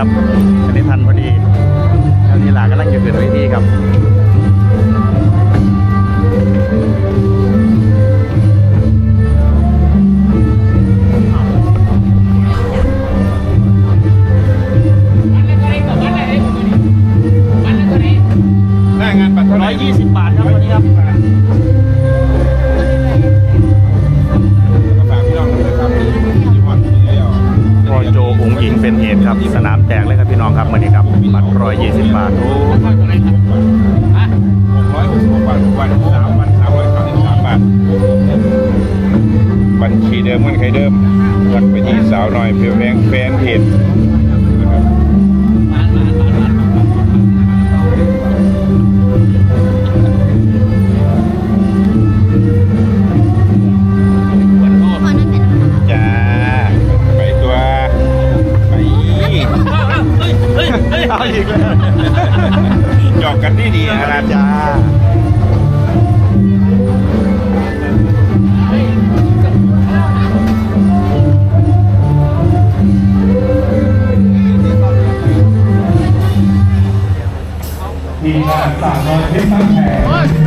ครับอันนี้ทันพอดีแล้วนี่หลากำลังอยู่เกินเวทีครับ บัตรร้อยยี่สิบบาทโอ้หกร้อยหกสิบหกบาทวันสามวันสามร้อสามสิบสามบาทบัญชีเดิมเงินใครเดิมวักไปที่สาวหน่อยเพียวแรงแฟนเพจ เพชรบ้านแพง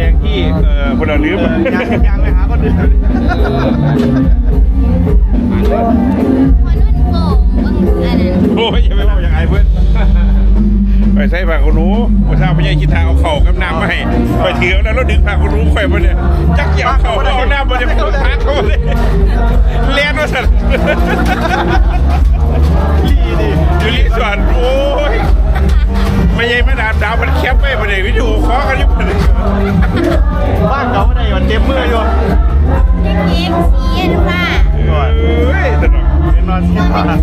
ดงที่เอ่อพลเรือนเออยางยางไปหาคนอื่นคนรุ่นโป่งอันนั้นโอ้ยอย่าไปบอกอย่างไรเพื่อนไปใส่ผ้าขนหนูผู้สาวพญาคิดทางเอาเข่ากับน้ำมาให้ไปถือแล้วเราดึงผ้าขนหนูข่อยมาเนี่ยจักเกี่ยวเข่าเอาน้ำมาเนี่ยไม่ต้องทักเขาเลยเลี้ยนว่าสัตว์ลี่ดิอยู่รีสวนโอ้ย ไม่ใช่มาดามดาวมันแคบไปประเดี๋ยวิดีโอคอกันอยู่มาเลยบ้านเขาไม่ได้มันเจ็บมืออยู่เด็กเอ็กซีเอ็นว่าก่อนเฮ้ยตลกนอนที่บ้านมา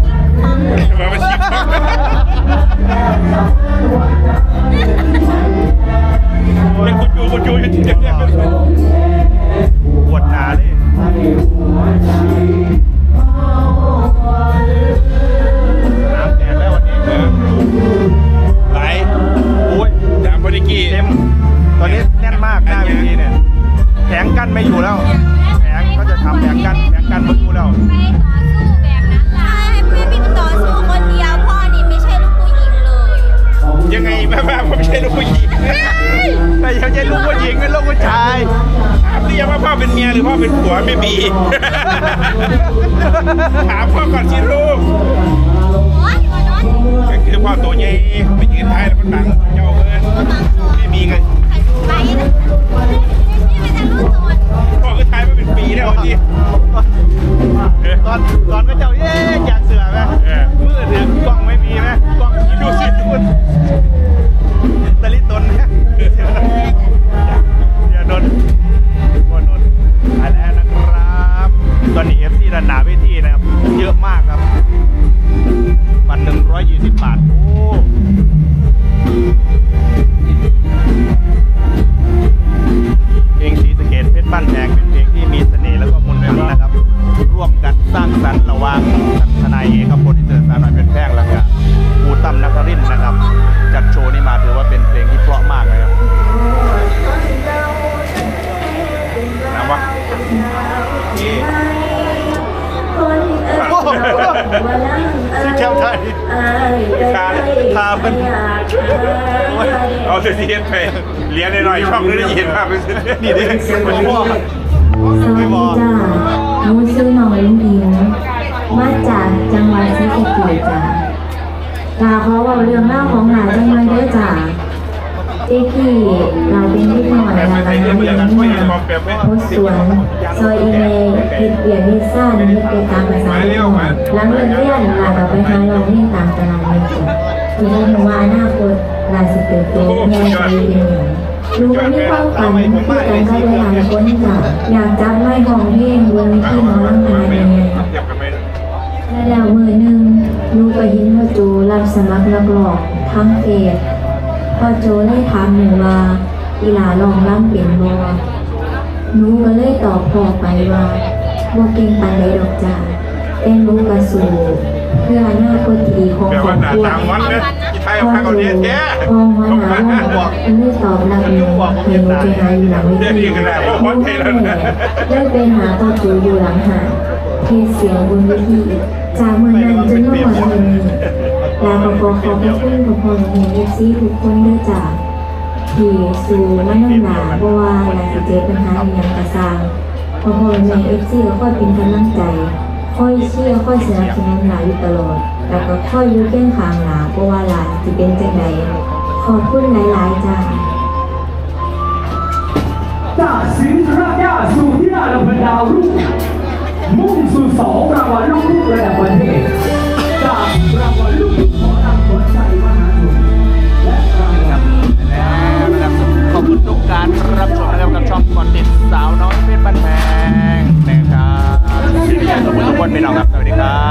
แต่ยังจะลูกผู้หญิงเป็นลูกผู้ชายถามเรียกว่าพ่อเป็นเมียหรือพ่อเป็นผัวไม่มีถามพ่อก่อนสิลูกก็คือพ่อตัวใหญ่ไปยืนท้ายแล้วมันบังเจ้าเอิญไม่มีไง ช่องนี้ได้ยินภาพไปสินี่ดิมันพ่อสวัสดีจ้าหนูชื่อน้องลุงอิงมาจากจังหวัดศรีสะเกษจ้าลาขอว่าเรื่องเล่าของหลานจังเลยเด้อจ้าเจ๊กี้เราเป็นที่หน่อยนะคะเรียนเนี่ยโพสสวนซอยอีเมลเฮ็ดเปลี่ยกเฮ็ดซ่านเฮ็ดไปตามภาษาหลังเลิกเรียนลาก็ไปหาเราเล่นตามตลาดเมืองจ้ะทีนี้หนูว่าอนาคตลาสิเติบโตแม่ไปเป็นหยัง หนูก็มีความฝันคือกันก็หลายๆคนจ้ะอยากจับไม้ของเพลงบนทีหมอลำคณะใหญ่ๆเทียบกันไหมและแล้วมือหนึ่งลูกไปเห็นพ่อโจรับสมัครนักร้องทั้งเฟสพ่อโจได้ถามหนูว่าอีหลาลองร่ำเป็นบ่หนูก็เลยตอบพ่อไปว่าบ่เก่งปานใดดอกจ้าแต่หนูก็สู้ เพื่ออนาคตที่ดีของแบบครอว่าบหน้าครัวตามวันนะที่ไทยเอาพ่อผ้าโจเขาเนี้ยแท้พ่อหัวหน้าว่าหนูตอบรับหนูให้หนูไปหาอยู่หลังเวทีหนูเลยไปหาพ่อโจอยู่หลังหาดเทศเสียงบนเวทีจากเมื่อนั้นจนถึงวันนี้ลาขอขอขอบพระคุณขอพรในเอฟซีทุกคนด้วยจ้าที่สู่มานั่งหนาเพราะว่าหลายสิเจอปัญหาอหย่างกระซางขอพรในเอฟซีก็ค่อยเป็นกำลังใจ ค่อยเชื่อค่อยสนับสนุนหลาอยู่ตลอด แล้วก็ค่อยอยุ่เกี้ยงขางหลาเพราะว่าหลาจะเป็นจังใดขอบคุณหลายๆจ้าจากสินทรยาสู่ที่ น้องครับสวัสดีครับ